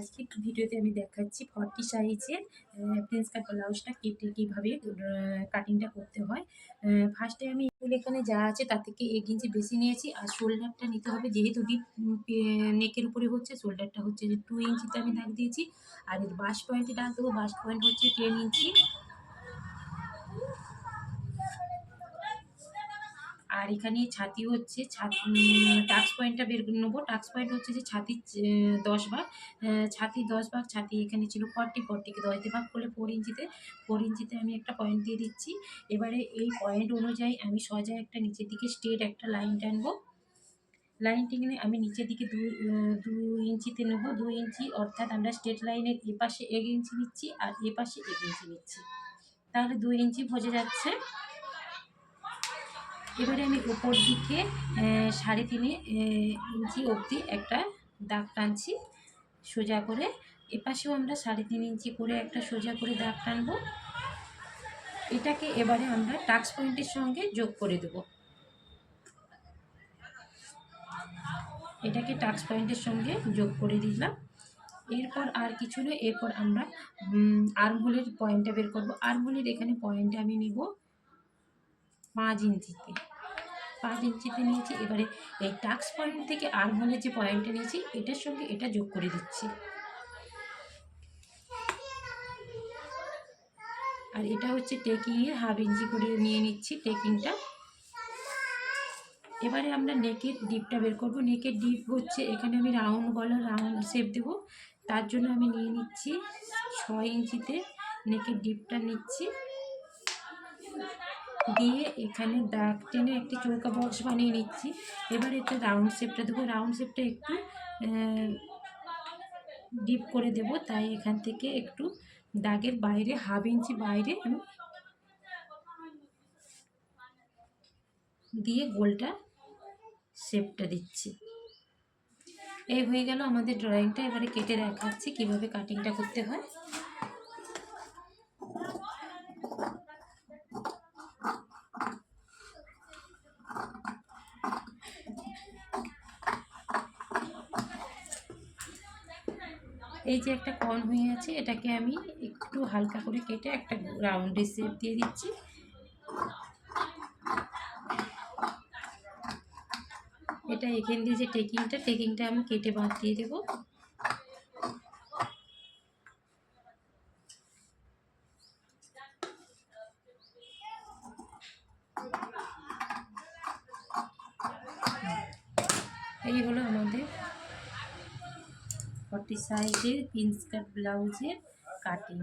আজকে ভিডিওতে আমি দেখাচ্ছি ফর্টি সাইজের প্রিন্স কাট ব্লাউজটা কেটে কীভাবে কাটিংটা করতে হয়। ফার্স্টে আমি এখানে যা আছে তার থেকে এক ইঞ্চি বেশি নিয়েছি আর শোল্ডারটা নিতে হবে যেহেতু ডিপ নেকের উপরে হচ্ছে শোল্ডারটা হচ্ছে যে টু ইঞ্চিতে আমি দাগ দিয়েছি। আর বাস পয়েন্টে দাগ দেবো বাস পয়েন্ট হচ্ছে টেন ইঞ্চি। আর এখানে ছাতি হচ্ছে টাক্স পয়েন্টটা বের নেব। টাক্স পয়েন্ট হচ্ছে যে ছাতি দশ ভাগ। ছাতি দশ ভাগ, ছাতি এখানে ছিল ফর্টি ফর্টিকে দশ ভাগ করলে ফোর ইঞ্চিতে। ফোর ইঞ্চিতে আমি একটা পয়েন্ট দিয়ে দিচ্ছি। এবারে এই পয়েন্ট অনুযায়ী আমি সজা একটা নিচের দিকে স্ট্রেট একটা লাইন টানবো। লাইন টেনে আমি নিচের দিকে দু দু ইঞ্চিতে নেব। দু ইঞ্চি, অর্থাৎ আমরা স্ট্রেট লাইনের এ পাশে এক ইঞ্চি নিচ্ছি আর এ পাশে এক ইঞ্চি নিচ্ছি। তাহলে দু ইঞ্চি বোঝা যাচ্ছে। এবারে আমি উপর দিকে সাড়ে তিনে ইঞ্চি অবধি একটা দাগ টানছি সোজা করে। এপাশেও আমরা সাড়ে তিন ইঞ্চি করে একটা সোজা করে দাগ টানবো। এটাকে এবারে আমরা টাক্স পয়েন্টের সঙ্গে যোগ করে দেব। এটাকে টাক্স পয়েন্টের সঙ্গে যোগ করে দিলাম। এরপর আর কিছু নয় এরপর আমরা আর্মহোলের পয়েন্টটা বের করব। আর্মহোলের এখানে পয়েন্টটা আমি নিব। পাঁচ ইঞ্চিতে। পাঁচ ইঞ্চিতে নিয়েছি, এবারে এই টাক্স পয়েন্ট থেকে আর্মহোলের যে পয়েন্টটা নিয়েছি, এটার সঙ্গে এটা যোগ করে দিচ্ছি। আর এটা হচ্ছে টেকিংয়ের হাফ ইঞ্চি করে নিয়ে নিচ্ছি টেকিংটা এবারে আমরা নেকের ডিপটা বের করব। নেকের ডিপ হচ্ছে, এখানে আমি রাউন্ড গলা রাউন্ড শেপ দেব। তার জন্য আমি নিয়ে নিচ্ছি ছয় ইঞ্চিতে নেকের ডিপটা নিচ্ছি। দিয়ে এখানে দাগ টেনে একটি চৌকা বক্স বানিয়ে নিচ্ছি। এবার একটা রাউন্ড শেপটা দেবো। রাউন্ড শেপটা একটু ডিপ করে দেব। তাই এখান থেকে একটু দাগের বাইরে হাফ ইঞ্চি বাইরে আমি দিয়ে গোলটা শেপটা দিচ্ছি। এই হয়ে গেল আমাদের ড্রয়িংটা এবারে কেটে দেখাচ্ছি কীভাবে কাটিংটা করতে হয়। এই যে একটা কর্ন হয়ে আছে, এটাকে আমি একটু হালকা করে কেটে একটা রাউন্ডের শেপ দিয়ে দিচ্ছি। এটা এখান দিয়ে যে টেকিংটা টেকিংটা আমি কেটে বাদ দিয়ে দেবো। এই হলো আমাদের সাইজের প্রিন্স কাট ব্লাউজের কাটিং